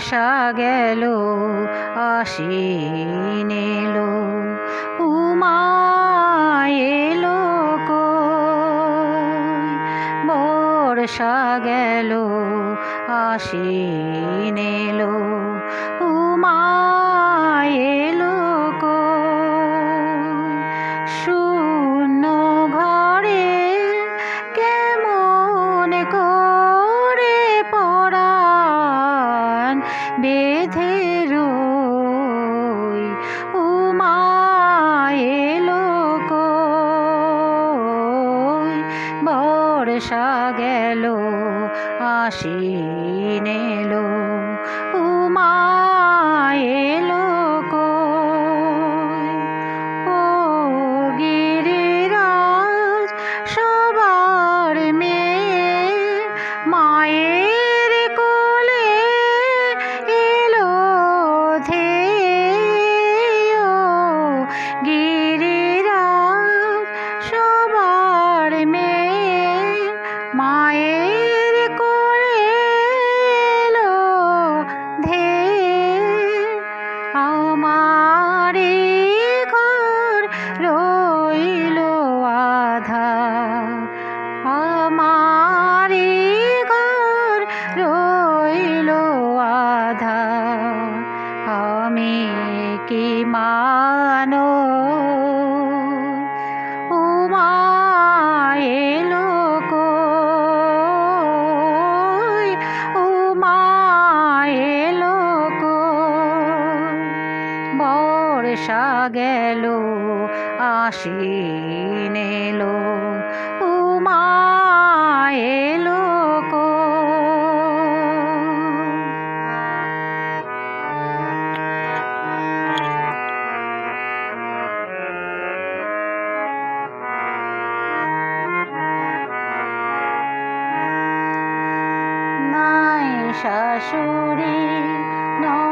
বর্ষা গেল আসিন এলো উমা কই? বর্ষা গেল আসিন এলো। বেঁধে রই উমা এলো কই বর্ষা গেল আসিনেলো উমা মায়ের কোলে এলো ধেয়ে আমারে ঘর রইল আধা। আমারে ঘর রইল আধা। আমি কি মানো এলো উমা শাশুড়ি ননদুমার